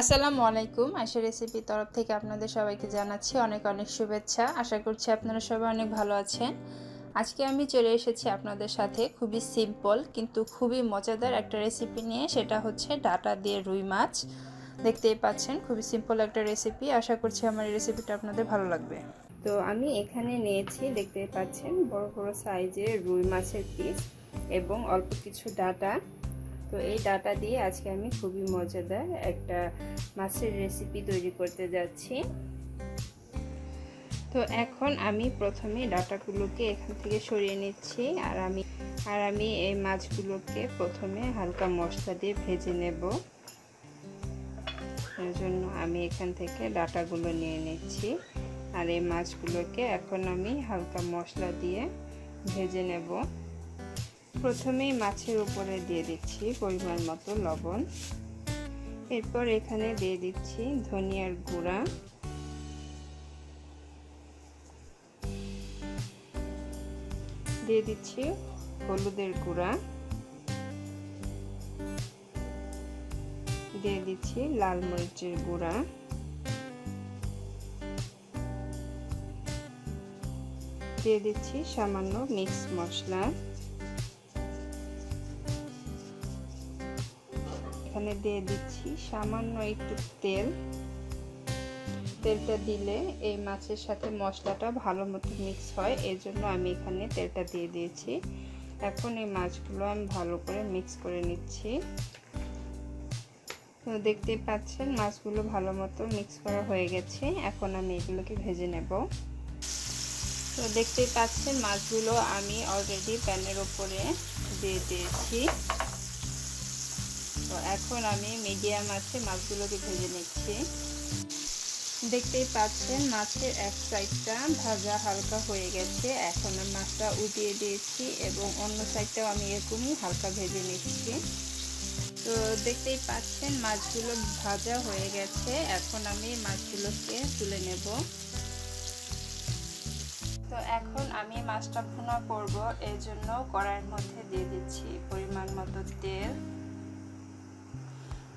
আসসালামু আলাইকুম। আশা রেসিপি তরফ থেকে আপনাদের সবাইকে জানাচ্ছি অনেক অনেক শুভেচ্ছা। আশা করছি আপনারা সবাই অনেক ভালো আছেন। আজকে আমি চলে এসেছি আপনাদের সাথে খুবই সিম্পল কিন্তু খুবই মজাদার একটা রেসিপি নিয়ে, সেটা হচ্ছে ডাটা দিয়ে রুই মাছ। দেখতেই পাচ্ছেন, খুবই সিম্পল একটা রেসিপি আশা করছি আমার এই রেসিপিটা আপনাদের ভালো লাগবে। তো আমি এখানে নিয়েছি, দেখতেই পাচ্ছেন, বড় বড় সাইজের রুই মাছের পিস এবং অল্প কিছু ডাটা। তো এই ডাটা দিয়ে আজকে আমি খুবই মজাদার একটা মাছের রেসিপি তৈরি করতে যাচ্ছি। তো এখন আমি প্রথমে ডাটাগুলোকে এখান থেকে সরিয়ে নিচ্ছি আর আমি আর আমি এই মাছগুলোকে প্রথমে হালকা মশলা দিয়ে ভেজে নেব। এর জন্য আমি এখান থেকে ডাটাগুলো নিয়ে নিচ্ছি। আর এই মাছগুলোকে এখন আমি হালকা মশলা দিয়ে ভেজে নেব। প্রথমেই মাছের উপরে দিয়ে দিচ্ছি পরিমাণ মতো লবণ। এরপর এখানে দিয়ে দিচ্ছি ধনিয়ার গুঁড়া। দিয়ে দিচ্ছি হলুদের গুঁড়া। দিয়ে দিচ্ছি লাল মরিচের গুঁড়া। দিয়ে দিচ্ছি সামান্য মিক্স মশলা। এখানে দিয়ে দিচ্ছি সামান্য একটু তেল। তেলটা দিলে এই মাছের সাথে মশলাটা ভালো মতো মিক্স হয় এর জন্য আমি এখানে তেলটা দিয়ে দিয়েছি। এখন এই মাছগুলো আমি ভালো করে মিক্স করে নিচ্ছি। তো দেখতেই পাচ্ছেন, মাছগুলো ভালো মতো মিক্স করা হয়ে গেছে। এখন আমি এগুলোকে ভেজে নেব। তো দেখতেই পাচ্ছেন, মাছগুলো আমি অলরেডি প্যানের ওপরে দিয়ে দিয়েছি। তো এখন আমি মিডিয়াম আছে, মাছগুলোকে ভেজে নিচ্ছি। দেখতেই পাচ্ছেন, মাছের এক সাইডটা ভাজা হালকা হয়ে গেছে। এখন মাছটা উঠিয়ে দিয়েছি এবং অন্য সাইডটাও আমি এরকমই হালকা ভেজে নিচ্ছি। তো দেখতেই পাচ্ছেন, মাছগুলো ভাজা হয়ে গেছে। এখন আমি মাছগুলোকে তুলে নেব। তো এখন আমি মাছটা ভুনা করব। এর জন্য কড়াইয়ের মধ্যে দিয়ে দিচ্ছি পরিমাণ মতো তেল।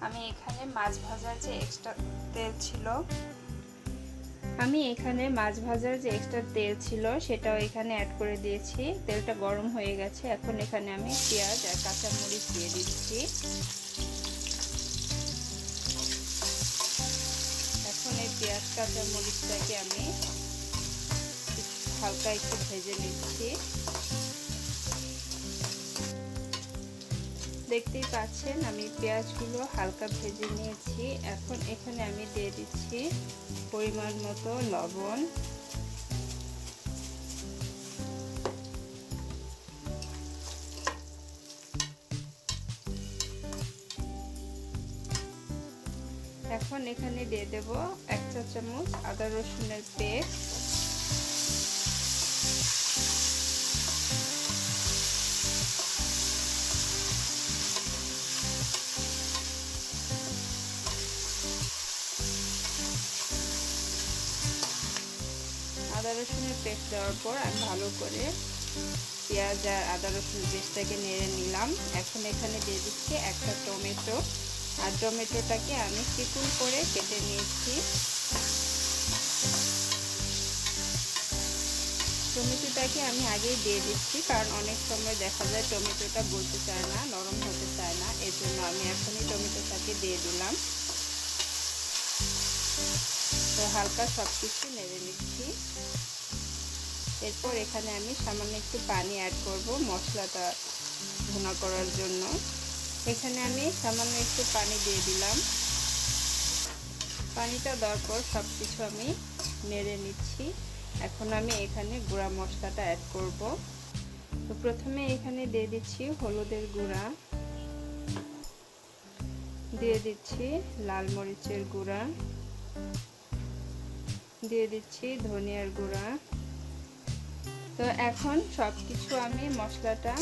আমি এখানে মাছ ভাজার যে এক্সট্রা তেল ছিল, আমি এখানে মাছ ভাজার যে এক্সট্রা তেল ছিল সেটাও এখানে অ্যাড করে দিয়েছি। তেলটা গরম হয়ে গেছে, এখন এখানে আমি পেঁয়াজ আর কাঁচামরিচ দিয়ে দিচ্ছি। এখন এই পেঁয়াজ, কাঁচামরিচটাকে আমি হালকা একটু ভেজে নিচ্ছি। দেখতেই পাচ্ছেন, আমি পেঁয়াজগুলো হালকা ভেজে নিয়েছি। এখন এখানে আমি দিয়ে দিচ্ছি পরিমাণ মতো লবণ। এখন এখানে দিয়ে দেব এক চা চামচ আদা রসুনের পেস্ট। আদা রসুনের পেস্ট দেওয়ার পর আমি ভালো করে পেঁয়াজ আর আদা রসুন পেস্টটাকে নেড়ে নিলাম। এখন এখানে দিয়ে দিচ্ছি একটা টমেটো। আর টমেটোটাকে আমি চিকুন করে কেটে নিয়েছি। টমেটোটাকে আমি আগেই দিয়ে দিচ্ছি, কারণ অনেক সময় দেখা যায় টমেটোটা বলতে চায় না, নরম হতে চায় না। এর জন্য আমি এখনই টমেটোটাকে দিয়ে দিলাম। তো হালকা সব কিছু নেড়ে নিচ্ছি। এরপর এখানে আমি সামান্য একটু পানি অ্যাড করব মশলাটা ভুনা করার জন্য। এখানে আমি সামান্য একটু পানি দিয়ে দিলাম। পানিটা দেওয়ার পর সব কিছু আমি নেড়ে নিচ্ছি। এখন আমি এখানে গুঁড়া মশলাটা অ্যাড করব। তো প্রথমে এখানে দিয়ে দিচ্ছি হলুদের গুঁড়া। দিয়ে দিচ্ছি লাল মরিচের গুঁড়া। দিয়ে দিচ্ছি ধনিয়ার গুঁড়া। তো এখন সব কিছু আমি মশলাটা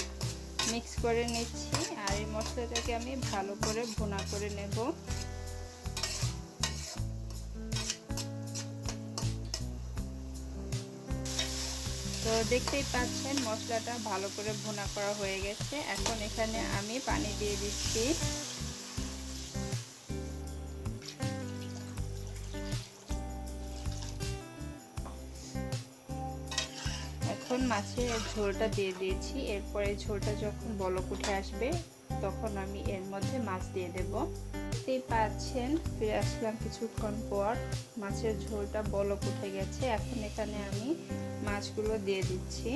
মিক্স করে নিচ্ছি আর এই মশলাটাকে আমি ভালো করে ভুনা করে নেব। তো দেখতেই পাচ্ছেন মশলাটা ভালো করে ভুনা করা হয়ে গেছে। এখন এখানে আমি পানি দিয়ে দিচ্ছি। এখন মাছের ঝোলটা দিয়ে দিয়েছি। এরপরে ঝোলটা যখন বলক উঠে আসবে, তখন আমি এর মধ্যে মাছ দিয়ে দেব। দেখতেই পাচ্ছেন, ফিরে আসলাম কিছুক্ষণ পর। মাছের ঝোলটা বলক উঠে গেছে। এখন এখানে আমি মাছগুলো দিয়ে দিচ্ছি।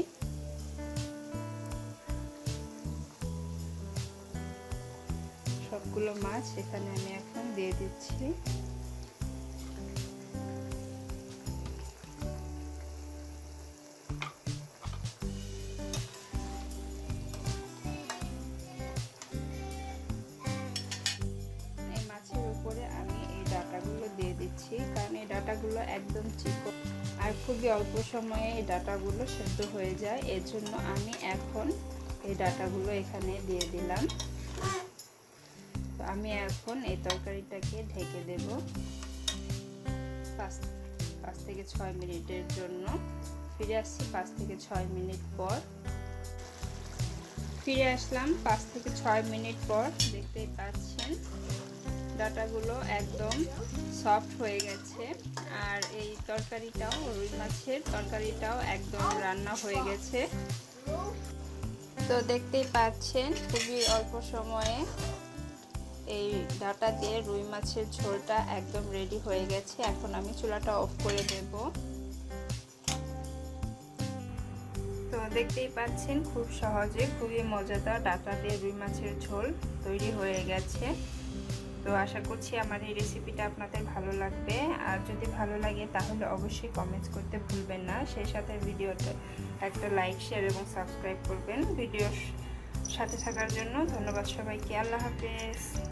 সবগুলো মাছ এখানে আমি এখন দিয়ে দিচ্ছি। ডাটাগুলো একদম চিকন আর খুবই অল্প সময়ে এই ডাটাগুলো সেদ্ধ হয়ে যায়। এর জন্য আমি এখন এই ডাটাগুলো এখানে দিয়ে দিলাম। তো আমি এখন এই তরকারিটাকে ঢেকে দেব পাঁচ পাঁচ থেকে ছয় মিনিটের জন্য। ফিরে আসছি পাঁচ থেকে ছয় মিনিট পর। ফিরে আসলাম পাঁচ থেকে ছয় মিনিট পর। দেখতেই পাচ্ছেন। ডাটাগুলো একদম সফট হয়ে গেছে। আর এই তরকারিটাও, রুই মাছের তরকারিটাও একদম রান্না হয়ে গেছে। তো দেখতেই পাচ্ছেন, খুবই অল্প সময়ে এই ডাটা দিয়ে রুই মাছের ঝোলটা একদম রেডি হয়ে গেছে। এখন আমি চুলাটা অফ করে দেব। তো দেখতেই পাচ্ছেন, খুব সহজে খুবই মজাদার ডাটা দিয়ে রুই মাছের ঝোল তৈরি হয়ে গেছে। তো আশা করছি আমার এই রেসিপিটা আপনাদের ভালো লাগবে। আর যদি ভালো লাগে তাহলে অবশ্যই কমেন্টস করতে ভুলবেন না। সেই সাথে ভিডিওতে একটা লাইক শেয়ার এবং সাবস্ক্রাইব করবেন। ভিডিওর সাথে থাকার জন্য ধন্যবাদ সবাইকে। আল্লাহ হাফেজ।